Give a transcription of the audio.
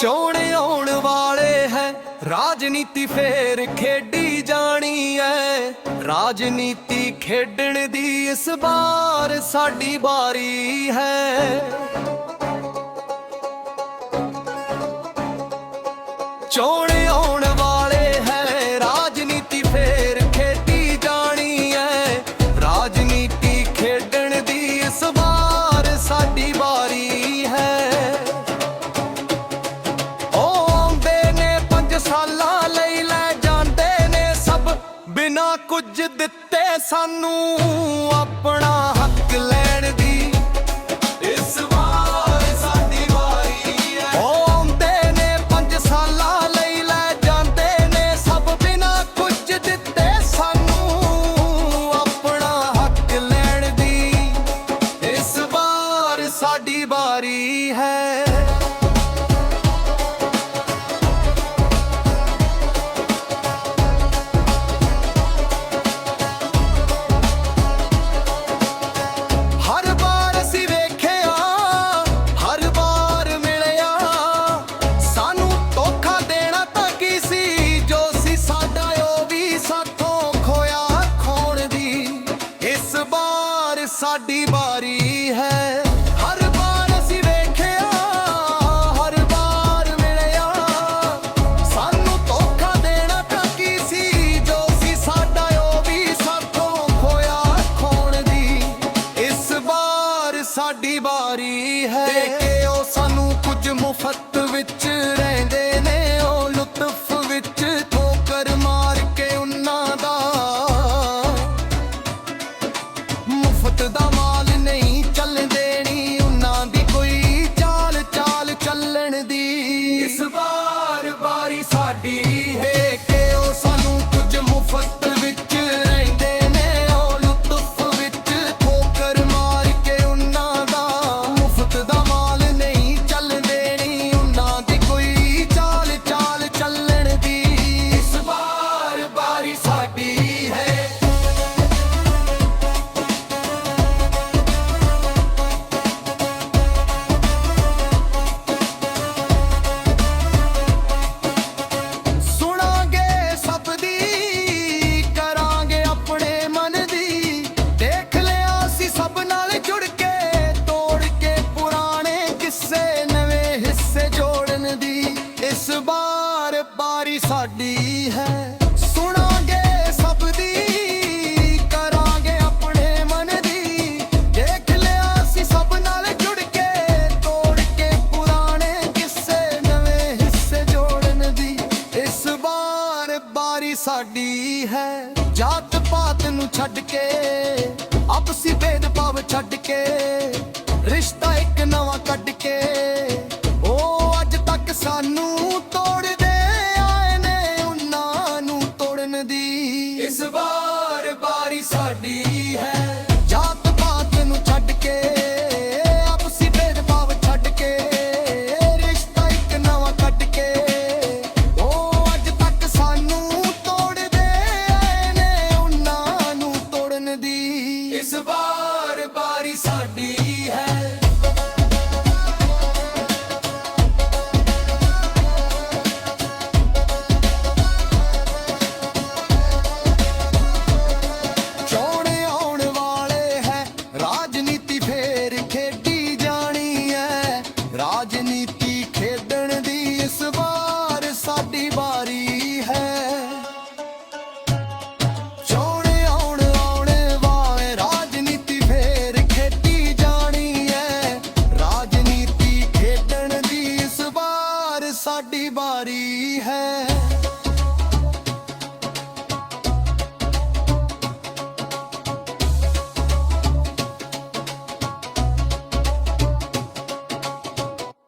ਚੋਣ ਆਉਣ ਵਾਲੇ ਹੈ। ਰਾਜਨੀਤੀ ਫੇਰ ਖੇਡੀ ਜਾਣੀ ਐ ਰਾਜਨੀਤੀ ਖੇਡਣ ਦੀ ਇਸ ਵਾਰ ਸਾਡੀ ਵਾਰੀ ਹੈ। ਚੋਣ ਕੁਝ ਦਿੱਤੇ ਸਾਨੂੰ ਆਪਣਾ ਹੱਕ ਲੈ ਸਾਡੀ ਵਾਰੀ ਹੈ। ਹਰ ਵਾਰ ਅਸੀਂ ਵੇਖਿਆ, ਹਰ ਵਾਰ ਮਿਲਿਆ। ਸਾਨੂੰ ਧੋਖਾ ਦੇਣਾ ਤਾਂ ਕੀ ਸੀ, ਜੋ ਸੀ ਸਾਡਾ, ਉਹ ਵੀ ਸਾਥੋਂ ਖੋਇਆ ਖੋਣ ਦੀ। ਇਸ ਵਾਰ ਸਾਡੀ ਵਾਰੀ ਹੈ। ਦੇ ਕੇ ਉਹ ਸਾਨੂੰ ਕੁਝ ਮੁਫਤ ਸਾਡੀ ਸਾਡੀ ਹੈ। ਸੁਣਾਂਗੇ ਸਭ ਦੀ, ਕਰਾਂਗੇ ਆਪਣੇ ਮਨ ਦੀ। ਦੇਖ ਲਿਆ ਸੀ ਸਭ ਨਾਲ ਜੁੜ ਕੇ, ਤੋੜ ਕੇ ਪੁਰਾਣੇ ਕਿੱਸੇ, ਨਵੇਂ ਹਿੱਸੇ ਜੋੜਨ ਦੀ। ਇਸ ਵਾਰ ਬਾਰੀ ਸਾਡੀ ਹੈ, ਜਾਤ ਪਾਤ ਨੂੰ ਛੱਡ ਕੇ, ਆਪਸੀ ਭੇਦਭਾਵ ਛੱਡ ਕੇ, ਰਿਸ਼ਤਾ ਇਸ ਵਾਰ ਬਾਰੀ ਸਾਡੀ ਹੈ। ਜਾਤ ਪਾਤ ਨੂੰ ਛੱਡ ਕੇ ਆਪਸੀ ਭੇਦਭਾਵ ਛੱਡ ਕੇ, ਰਿਸ਼ਤਾ ਇੱਕ ਨਵਾਂ ਕੱਟ ਕੇ, ਉਹ ਅੱਜ ਤੱਕ ਸਾਨੂੰ ਤੋੜਦੇ ਆਏ ਨੇ, ਉਹਨਾਂ ਨੂੰ ਤੋੜਨ ਦੀ। ਇਸ ਵਾਰ